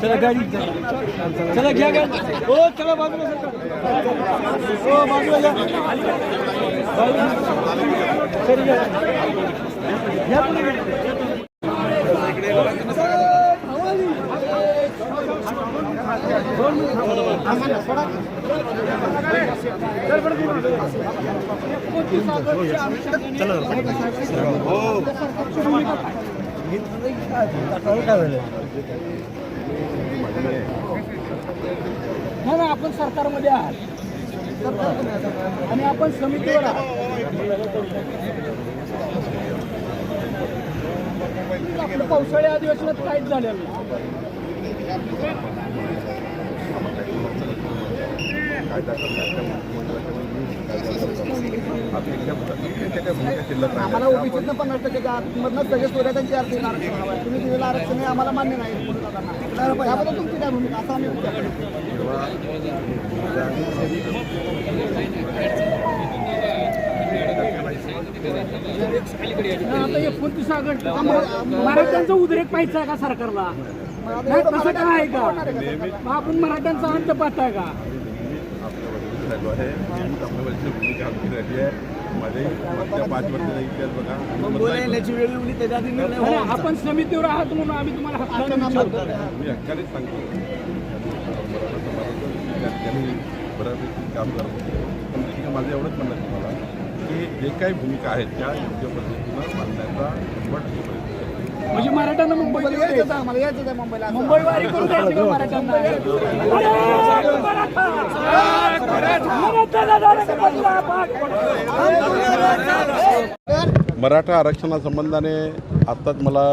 चला गाडी चला घ्या गाडी हो चला बाजूला हो बाजूला घ्या घ्या पुढे नाही नाही आपण सरकारमध्ये आहात सरकारमध्ये आहात. आणि आपण समितीवर आहात आपलं पावसाळी अधिवेशनात काहीच झालेलं आम्हाला ओबीसीतनं पन्नास टक्के आतमधनं सगळे त्यांची आर्थिक आरक्षण हवं तुम्ही दिलेलं आरक्षण हे आम्हाला मान्य नाही. पुढे तुमची काय भूमिका? असं आम्ही विचार करतो. आता एकोणतीस ऑगस्ट मराठ्यांचा उद्रेक पाहिजे आहे का सरकारला नाही तसं काय आहे का मग आपण मराठ्यांचा अंत पाहताय का आपल्या आहे नेहमीच आपल्या वरची भूमिका आमची राहिली आहे मध्ये मागच्या पाच वर्षाचा इतिहास बघा नाही, आपण समितीवर आहात म्हणून आम्ही तुम्हाला मी हक्कानेच सांगतो बऱ्यापैकी काम करत होते पण ठीक माझं एवढंच म्हणणं तुम्हाला की जे काही भूमिका आहेत त्या योग्य पद्धतीनं मांडण्याचा प्रयत्न करतो. म्हणजे मराठ्यांना मुंबईला यायचं आम्हाला यायचं आहे मुंबईला. मुंबई वारी करून का मराठ्यांना. मराठा आरक्षणासंबंधाने आत्ताच मला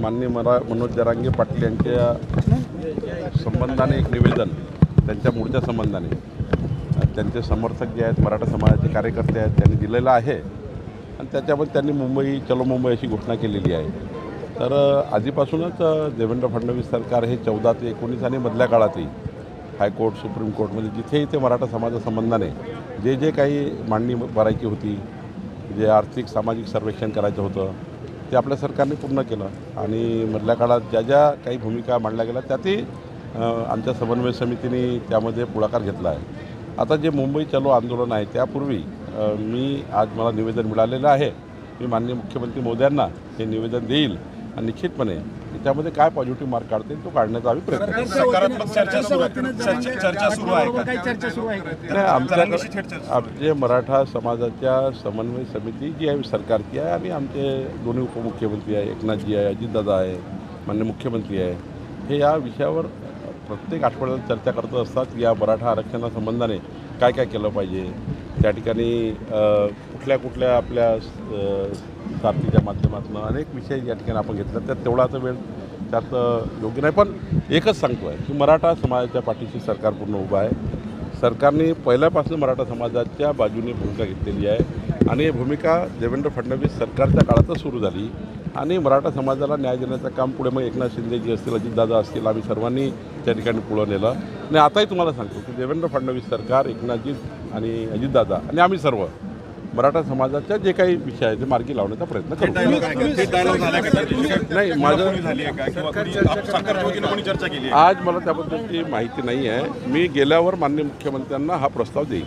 माननीय मरा मनोज जरांगे पाटील यांच्या संबंधाने एक निवेदन त्यांच्या मूळच्या संबंधाने. त्यांचे समर्थक जे आहेत मराठा समाजाचे कार्यकर्ते आहेत त्यांनी दिलेलं आहे. आणि त्याच्यामध्ये त्यांनी मुंबई चलो मुंबई अशी घोषणा केलेली आहे. तर आधीपासूनच देवेंद्र फडणवीस सरकार हे चौदा ते एकोणीस आणि मधल्या काळातही हायकोर्ट सुप्रीम कोर्टमध्ये जिथेही ते मराठा समाजासंबंधाने जे जे काही मांडणी भरायची होती जे आर्थिक सामाजिक सर्वेक्षण करायचं होतं ते आपल्या सरकारने पूर्ण केलं. आणि मधल्या काळात ज्या ज्या काही भूमिका मांडल्या गेल्या त्यातही आमच्या समन्वय समितीने त्यामध्ये पुढाकार घेतला आहे. आता जे मुंबई चलो आंदोलन आहे त्यापूर्वी मी आज मला निवेदन मिळालेलं आहे. मी माननीय मुख्यमंत्री मोदयांना हे निवेदन देईल आणि निश्चितपणे त्यामध्ये काय पॉझिटिव्ह मार्क काढतील तो काढण्याचा आम्ही प्रयत्न करू सकारात्मक. आमचे मराठा समाजाच्या समन्वय समिती जी आहे सरकारची आहे आणि आमचे दोन्ही उपमुख्यमंत्री आहे एकनाथजी आहे अजितदादा आहे मान्य मुख्यमंत्री आहे. हे या विषयावर प्रत्येक आठवड्यात चर्चा करत असतात या मराठा आरक्षणासंबंधाने काय काय केलं पाहिजे. त्या ठिकाणी कुठल्या कुठल्या आपल्या साथीच्या माध्यमातून अनेक विषय या ठिकाणी आपण घेतला त्यात तेवढा वेळ त्यात योग्य नाही. पण एकच सांगतो आहे की मराठा समाजाच्या पाठीशी सरकार पूर्ण उभं आहे. सरकारने पहिल्यापासून मराठा समाजाच्या बाजूने भूमिका घेतलेली आहे. आणि ही भूमिका देवेंद्र फडणवीस सरकारच्या काळातच सुरू झाली. आणि मराठा समाजाला न्याय देण्याचं काम पुढे मग एकनाथ शिंदेजी असतील अजितदादा असतील आम्ही सर्वांनी त्या ठिकाणी पुढं नेलं. आणि आताही तुम्हाला सांगतो की देवेंद्र फडणवीस सरकार एकनाथजी आणि अजितदादा आणि आम्ही सर्व मराठा समाजाच्या जे काही विषय आहे ते मार्गी लावण्याचा प्रयत्न थेट करू dialogue आहे का? थेट dialogue झाला का? चर्चा नाही माझं आज मला त्याबद्दलची माहिती नाही आहे. मी गेल्यावर माननीय मुख्यमंत्र्यांना हा प्रस्ताव देईन.